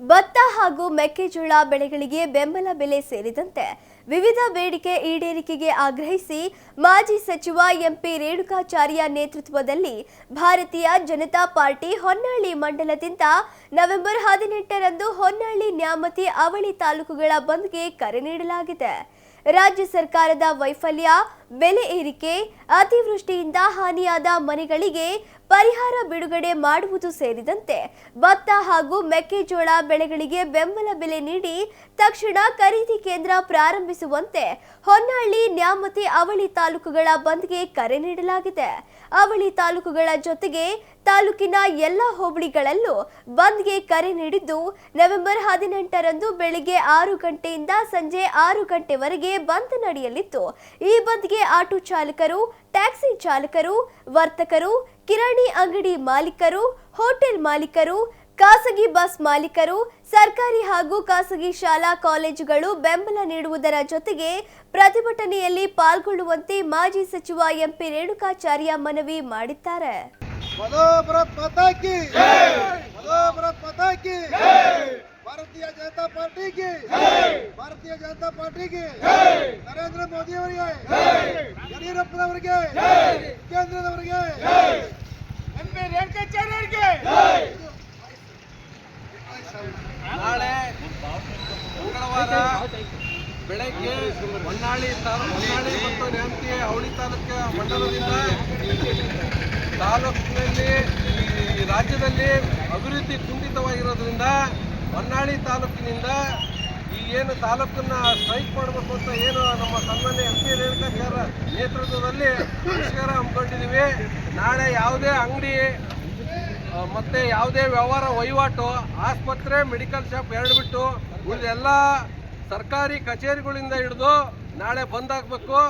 ಭತ್ತ ಹಾಗೂ ಮೆಕ್ಕೆಜೋಳ ಬೆಳೆಗಳಿಗೆ ಬೆಂಬಲ ಬೆಲೆ ಸೇರಿದಂತೆ ವಿವಿಧ ಬೇಡಿಕೆ ಈಡೇರಿಕೆಗೆ ಆಗ್ರಹಿಸಿ ಮಾಜಿ ಸಚಿವ ಎಂಪಿ ರೇಣುಕಾಚಾರ್ಯ ನೇತೃತ್ವದಲ್ಲಿ ಭಾರತೀಯ ಜನತಾ ಪಾರ್ಟಿ ಹೊನ್ನಾಳಿ ಮಂಡಲದಿಂದ ನವೆಂಬರ್ ಹದಿನೆಂಟರಂದು ಹೊನ್ನಾಳಿ ನ್ಯಾಮತಿ ಅವಳಿ ತಾಲೂಕುಗಳ ಬಂದ್ಗೆ ಕರೆ ನೀಡಲಾಗಿದೆ. ರಾಜ್ಯ ಸರ್ಕಾರದ ವೈಫಲ್ಯ, ಬೆಲೆ ಏರಿಕೆ, ಅತಿವೃಷ್ಟಿಯಿಂದ ಹಾನಿಯಾದ ಮನೆಗಳಿಗೆ ಪರಿಹಾರ ಬಿಡುಗಡೆ ಮಾಡುವುದು ಸೇರಿದಂತೆ ಭತ್ತ ಹಾಗೂ ಮೆಕ್ಕೆಜೋಳ ಬೆಳೆಗಳಿಗೆ ಬೆಂಬಲ ಬೆಲೆ ನೀಡಿ ತಕ್ಷಣ ಖರೀದಿ ಕೇಂದ್ರ ಪ್ರಾರಂಭಿಸುವಂತೆ ಹೊನ್ನಾಳಿ, ನ್ಯಾಮತಿ, ಅವಳಿ ತಾಲೂಕುಗಳ ಬಂದ್ಗೆ ಕರೆ ನೀಡಲಾಗಿದೆ. ಅವಳಿ ತಾಲೂಕುಗಳ ಜೊತೆಗೆ ತಾಲೂಕಿನ ಎಲ್ಲ ಹೋಬಳಿಗಳಲ್ಲೂ ಬಂದ್ಗೆ ಕರೆ ನೀಡಿದ್ದು, ನವೆಂಬರ್ ಹದಿನೆಂಟರಂದು ಬೆಳಿಗ್ಗೆ ಆರು ಗಂಟೆಯಿಂದ ಸಂಜೆ ಆರು ಗಂಟೆವರೆಗೆ ಬಂದ್ ನಡೆಯಲಿತ್ತು. ಈ ಬಂದ್ಗೆ ಆಟೋ ಚಾಲಕರು, ಟ್ಯಾಕ್ಸಿ ಚಾಲಕರು, ವರ್ತಕರು, ಕಿರಾಣಿ ಅಂಗಡಿ ಮಾಲೀಕರು, ಹೋಟೆಲ್ ಮಾಲೀಕರು ಖಾಸಗಿ ಬಸ್ ಮಾಲೀಕರು, ಸರ್ಕಾರಿ ಹಾಗೂ ಖಾಸಗಿ ಶಾಲಾ ಕಾಲೇಜುಗಳು ಬೆಂಬಲ ನೀಡುವುದರ ಜೊತೆಗೆ ಪ್ರತಿಭಟನೆಯಲ್ಲಿ ಪಾಲ್ಗೊಳ್ಳುವಂತೆ ಮಾಜಿ ಸಚಿವ ಎಂಪಿ ರೇಣುಕಾಚಾರ್ಯ ಮನವಿ ಮಾಡಿದ್ದಾರೆ. ಭಾರತೀಯ ಜನತಾ ಪಾರ್ಟಿಗೆ ಭಾರತೀಯ ಜನತಾ ಪಾರ್ಟಿಗೆ ನರೇಂದ್ರ ಮೋದಿ ಅವರಿಗೆ ಯಡಿಯೂರಪ್ಪನವರಿಗೆ ಕೇಂದ್ರದವರಿಗೆ ಎಂಪಿ ರೇಣುಕಾಚಾರ್ಯರಿಗೆ ನಾಳೆ ಮಂಗಳವಾರ ಬೆಳಗ್ಗೆ ಹೊನ್ನಾಳಿ ತಾಲೂಕು ಹೊನ್ನಾಳಿ ಮತ್ತು ನೇಮತಿ ಅವಳಿ ತಾಲೂಕು ಮಂಡಲದಿಂದ ತಾಲೂಕಿನಲ್ಲಿ ಈ ರಾಜ್ಯದಲ್ಲಿ ಅಭಿವೃದ್ಧಿ ಕುಂಠಿತವಾಗಿರೋದ್ರಿಂದ ಹೊನ್ನಾಳಿ ತಾಲೂಕಿನಿಂದ ಈ ಏನು ತಾಲೂಕನ್ನ ಸ್ಟ್ರೈಕ್ ಮಾಡಬೇಕು ಅಂತ ಏನು ನಮ್ಮ ಸನ್ಮಾನ್ಯ ಎಂ ಪಿ ರೇಣುಕಾಚಾರ್ಯ ನೇತೃತ್ವದಲ್ಲಿ ಮುಷ್ಕರ ಹಮ್ಮಿಕೊಂಡಿದ್ದೀವಿ. ನಾಳೆ ಯಾವುದೇ ಅಂಗಡಿ ಮತ್ತೆ ಯಾವುದೇ ವ್ಯವಹಾರ ವಹಿವಾಟು ಆಸ್ಪತ್ರೆ ಮೆಡಿಕಲ್ ಶಾಪ್ ಎರಡು ಬಿಟ್ಟು ಉಳಿದೆಲ್ಲ ಸರ್ಕಾರಿ ಕಚೇರಿಗಳಿಂದ ಹಿಡಿದು ನಾಳೆ ಬಂದ್ ಆಗ್ಬೇಕು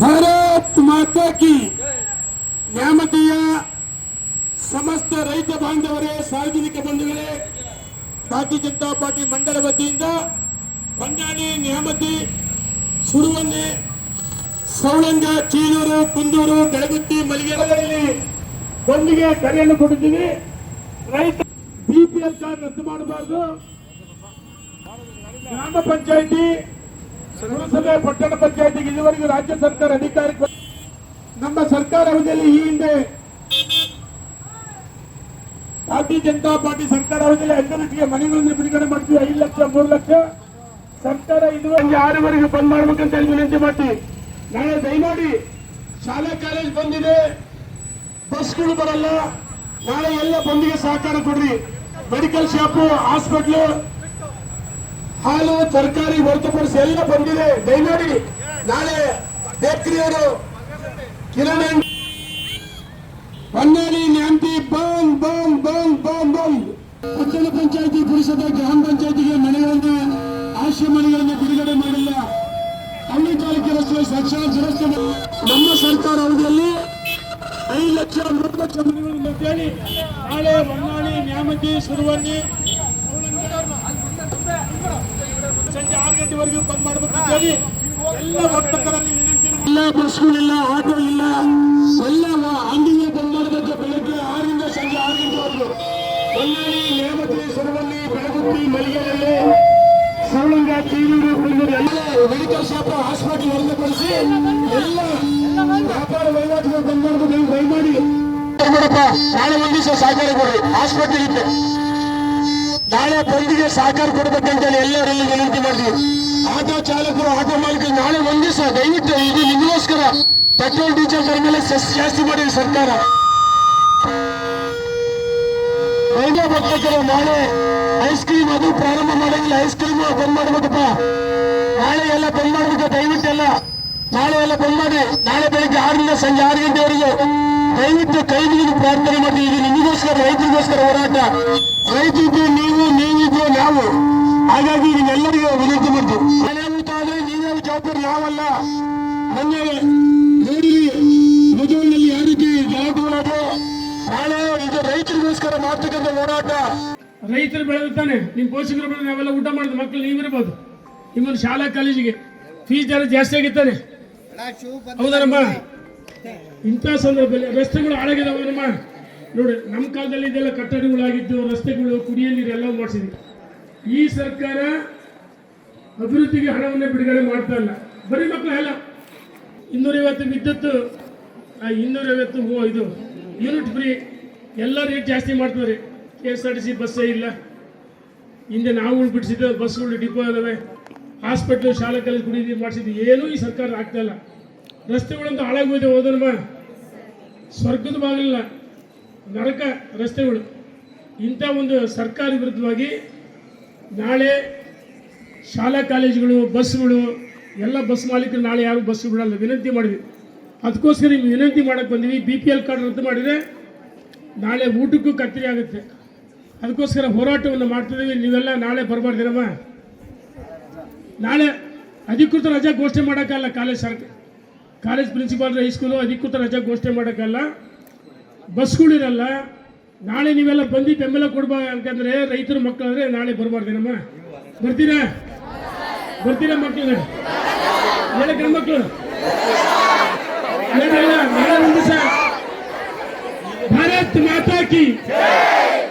ಭಾರತ್ ಮಾತಾ ಕಿ. ನ್ಯಾಮತಿಯ ಸಮಸ್ತ ರೈತ ಬಾಂಧವರೇ ಸಾರ್ವಜನಿಕ ಬಂಧುಗಳೇ ಭಾರತೀಯ ಜನತಾ ಪಾರ್ಟಿ ಮಂಡಲ ವತಿಯಿಂದ ಬಂಡಾಣಿ ನ್ಯಾಮತಿ ಸುರುವನ್ನೆ ಸೌಳಂಗ ಚೀಲೂರು ಕುಂದೂರು, ಬೆಳಗುತ್ತಿ ಮಲಿಗೆಗಳಲ್ಲಿ ಬಂದಿಗೆ ಕರೆಯನ್ನು ಕೊಟ್ಟಿದ್ದೀವಿ. ರೈತ ಬಿಪಿಎಲ್ ಕಾರ್ಡ್ ರದ್ದು ಮಾಡಬಾರದು. ಗ್ರಾಮ ಪಂಚಾಯಿತಿ, ಪುರಸಭೆ, ಪಟ್ಟಣ ಪಂಚಾಯಿತಿಗೆ ಇದುವರೆಗೂ ರಾಜ್ಯ ಸರ್ಕಾರ ಅಧಿಕಾರಕ್ಕೆ ನಮ್ಮ ಸರ್ಕಾರ ಅವಧಿಯಲ್ಲಿ ಈ ಹಿಂದೆ ಭಾರತೀಯ ಜನತಾ ಪಾರ್ಟಿ ಸರ್ಕಾರ ಅವಧಿಯಲ್ಲಿ ಅಂಗನಟಿಗೆ ಮನೆಗಳನ್ನು ಬಿಡುಗಡೆ ಮಾಡ್ತೀವಿ. ಐದು ಲಕ್ಷ, ಮೂರು ಲಕ್ಷ. ಸರ್ಕಾರ ಇದುವರೆಗೆ ಆರವರೆಗೆ ಬಂದ್ ಮಾಡ್ಬೇಕಂತ ಹೇಳಿ ವಿನಂತಿ ಮಾಡ್ತೀವಿ. ನಾಳೆ ದಯಮಾಡಿ ಶಾಲೆ ಕಾಲೇಜ್ ಬಂದಿದೆ. ಬಸ್ಗಳು ಬರಲ್ಲ. ನಾಳೆ ಎಲ್ಲ ಬಂದಿಗೆ ಸಹಕಾರ ಕೊಡ್ರಿ. ಮೆಡಿಕಲ್ ಶಾಪು, ಹಾಸ್ಪಿಟ್ಲು, ಹಾಲು, ತರಕಾರಿ ಹೊರತುಪಡಿಸಿ ಎಲ್ಲ ಬಂದಿದೆ. ದಯಮಾಡಿ ನಾಳೆ ಬೇಕರಿಯವರು ಕಿರಾಣಿ ಹೊನ್ನಾಳಿ ನ್ಯಾಂತಿ ಬಂದ್ ಬಂದ್ ಬಂದ್ ಬಾಂಬ್ ಬಂದ್. ಪಟ್ಟಣ ಪಂಚಾಯತಿ ಪುರಸಭೆ ನಾಳೆ ಹೊನ್ನಾಳಿ ನ್ಯಾಮತಿ ಸುರುವಲ್ಲಿ ಸಂಜೆ ಆರು ಗಂಟೆವರೆಗೂ ಬಂದ್ ಮಾಡ್ಬೇಕು ಅಂತ ಹೇಳಿ ಎಲ್ಲ ವರ್ತಕರಲ್ಲಿ ಇಲ್ಲ ಬಸ್ಗಳಿಲ್ಲ ಆಟೋ ಇಲ್ಲ ಎಲ್ಲ ಅಂಗಡಿಗೆ ಬಂದ್ ಮಾಡಬೇಕು ಬೆಳಗ್ಗೆ ಆರರಿಂದ ಸಂಜೆ ಆರು ಗಂಟೆವರೆಗೂ. ಹೊನ್ನಾಳಿ ನ್ಯಾಮತಿ ಸುರುವಲ್ಲಿ ಬೆಳಗುತ್ತಿ ಮಳಿಗೆಯಲ್ಲಿ ಸರಳಂಗ ಕುಂದೂರು ಎಲ್ಲ ಮೆಡಿಕಲ್ ಶಾಪ್, ಹಾಸ್ಪಿಟಲ್ ಹೊರತುಪಡಿಸಿ ಎಲ್ಲ ನಾಳೆ ಒಂದು ದಿವಸ ಸಹಕಾರ ಕೊಡ್ರಿ ಹಾಸ್ಪಿಟಲ್ ಇದ್ದೆ. ನಾಳೆ ಬಂದಿಗೆ ಸಹಕಾರ ಕೊಡ್ಬೇಕಂತೇಳಿ ಎಲ್ಲರಲ್ಲಿ ವಿನಂತಿ ಮಾಡ್ತೀವಿ ಆಟೋ ಚಾಲಕರು, ಆಟೋ ಮಾಲೀಕರು, ನಾಳೆ ಒಂದ್ ದಿವಸ ದಯವಿಟ್ಟು ಇದು ನಿಮಗೋಸ್ಕರ ಪೆಟ್ರೋಲ್, ಡೀಸೆಲ್ ಮೇಲೆ ಜಾಸ್ತಿ ಮಾಡಿದೆ ಸರ್ಕಾರ. ರೈಲ್ವೆ ಭಕ್ತರು ನಾಳೆ ಐಸ್ ಕ್ರೀಮ್ ಅದು ಪ್ರಾರಂಭ ಮಾಡಂಗಿಲ್ಲ. ಐಸ್ ಕ್ರೀಮ್ ಬಂದ್ ಮಾಡ್ಬೇಕಪ್ಪ. ನಾಳೆ ಎಲ್ಲ ಬಂದ್ ಮಾಡ್ಬೇಕು. ದಯವಿಟ್ಟು ಎಲ್ಲ ನಾಳೆ ಎಲ್ಲ ಬಂದಾಗೆ, ನಾಳೆ ಬೆಳಿಗ್ಗೆ ಆರರಿಂದ ಸಂಜೆ ಆರು ಗಂಟೆವರೆಗೆ ದಯವಿಟ್ಟು ಕೈ ಮುಗಿದು ಪ್ರಾರ್ಥನೆ ಮಾಡಿ ಇದು ನಿಮಗೋಸ್ಕರ, ರೈತರಿಗೋಸ್ಕರ ಹೋರಾಟ. ರೈತರಿದ್ದು ನೀವು ನೀವಿದ್ದು ನಾವು. ಹಾಗಾಗಿ ನಿಮ್ಮೆಲ್ಲರಿಗೂ ವಿನಂತಿ ಮಾಡ್ತೀವಿ ಅನಾಹುತ ಆದ್ರೆ ನೀವೇ ಜವಾಬ್ದಾರಿ ನಾವಲ್ಲ. ಮೊನ್ನೆ ನೋಡಿರಿ ಮುಜೂರಿನಲ್ಲಿ ಯಾವ ರೀತಿ ಗಲಾಟೆಗಳಾದ್ರೆ ನಾಳೆ ಇದು ರೈತರಿಗೋಸ್ಕರ ಮಾಡ್ತಕ್ಕಂಥ ಹೋರಾಟ. ರೈತರು ಬೆಳೆದಿರ್ತಾನೆ ನಿಮ್ಮ ಪೋಷಕರು ಬೆಳೆದ ನಾವೆಲ್ಲ ಊಟ ಮಾಡಿದ ಮಕ್ಕಳು ನೀವಿರ್ಬೋದು. ನಿಮ್ಮನ್ನು ಶಾಲಾ, ಕಾಲೇಜಿಗೆ ಫೀಸ್ ಜನ ಜಾಸ್ತಿ ಆಗಿರ್ತಾನೆ. ಹೌದನಮ್ಮ? ಇಂಥ ಸಂದರ್ಭದಲ್ಲಿ ರಸ್ತೆಗಳು ಹಾಳಾಗಿದಾವೆ ನಮ್ಮ ನೋಡಿ, ನಮ್ಮ ಕಾಲದಲ್ಲಿ ಇದೆಲ್ಲ ಕಟ್ಟಡಗಳಾಗಿದ್ದು, ರಸ್ತೆಗಳು, ಕುಡಿಯ ನೀರು ಎಲ್ಲ ಮಾಡಿಸಿದ್ವಿ. ಈ ಸರ್ಕಾರ ಅಭಿವೃದ್ಧಿಗೆ ಹಣವನ್ನು ಬಿಡುಗಡೆ ಮಾಡ್ತಾ ಇಲ್ಲ. ಬರೀ ಮಕ್ಕಳು ಇನ್ನೂರೈವತ್ತು ವಿದ್ಯುತ್ ಇನ್ನೂರೈವತ್ತು ಓ ಇದು, ಯೂನಿಟ್ ಫ್ರೀ, ಎಲ್ಲ ರೇಟ್ ಜಾಸ್ತಿ ಮಾಡ್ತಾರೆ K S R T C ಬಸ್ಸೇ ಇಲ್ಲ. ಹಿಂದೆ ನಾವು ಬಿಡಿಸಿದ್ದು ಬಸ್ಗಳು ಡಿಪೋ ಇದಾವೆ ಹಾಸ್ಪಿಟ್ಲು ಶಾಲಾ ಕಾಲೇಜ್ ಕುಡಿ ನೀರು ಮಾಡಿಸಿದ್ವಿ ಏನೂ ಈ ಸರ್ಕಾರ ಆಗ್ತಾ ಇಲ್ಲ. ರಸ್ತೆಗಳಂತೂ ಹಾಳಾಗೋಯ್ದೆ ಹೋದನಮ್ಮ ಸ್ವರ್ಗದ ಬಾಗಿಲಿಲ್ಲ, ನರಕ ರಸ್ತೆಗಳು. ಇಂಥ ಒಂದು ಸರ್ಕಾರ ವಿರುದ್ಧವಾಗಿ ನಾಳೆ ಶಾಲಾ ಕಾಲೇಜುಗಳು ಬಸ್ಗಳು ಎಲ್ಲ ಬಸ್ ಮಾಲೀಕರು ನಾಳೆ ಯಾರು ಬಸ್ ಬಿಡಲ್ಲ, ವಿನಂತಿ ಮಾಡಿದ್ವಿ. ಅದಕ್ಕೋಸ್ಕರ ನಿಮ್ಗೆ ವಿನಂತಿ ಮಾಡಕ್ಕೆ ಬಂದೀವಿ. ಬಿ ಪಿ ಎಲ್ ಕಾರ್ಡ್ ರದ್ದು ಮಾಡಿದರೆ ನಾಳೆ ಊಟಕ್ಕೂ ಕತ್ತರಿ ಆಗುತ್ತೆ. ಅದಕ್ಕೋಸ್ಕರ ಹೋರಾಟವನ್ನು ಮಾಡ್ತಿದ್ದೀವಿ. ನೀವೆಲ್ಲ ನಾಳೆ ಬರಬಾರ್ದಿರಮ್ಮ. ನಾಳೆ ಅಧಿಕೃತ ರಜಾ ಘೋಷಣೆ ಮಾಡೋಕ್ಕಲ್ಲ college sir, college principal high school ಅಧಿಕೃತ ರಜಾ ಘೋಷಣೆ ಮಾಡೋಕ್ಕಲ್ಲ ಬಸ್ಗಳಿರಲ್ಲ ನಾಳೆ ನೀವೆಲ್ಲ ಬಂದು ಬೆಂಬಲ ಕೊಡ್ಬೇಕಂದ್ರೆ ರೈತರ ಮಕ್ಕಳು ಮಕ್ಕಳಾದ್ರೆ ನಾಳೆ ಬರಬಾರ್ದೇನಮ್ಮ ಬರ್ತೀರಾ? ಬರ್ತೀರಾ ಮಕ್ಕಳು? ಹೇಳ ಗಂಡ್ಮಕ್ಳು ಭಾರತ್ ಮಾತಾ ಕಿ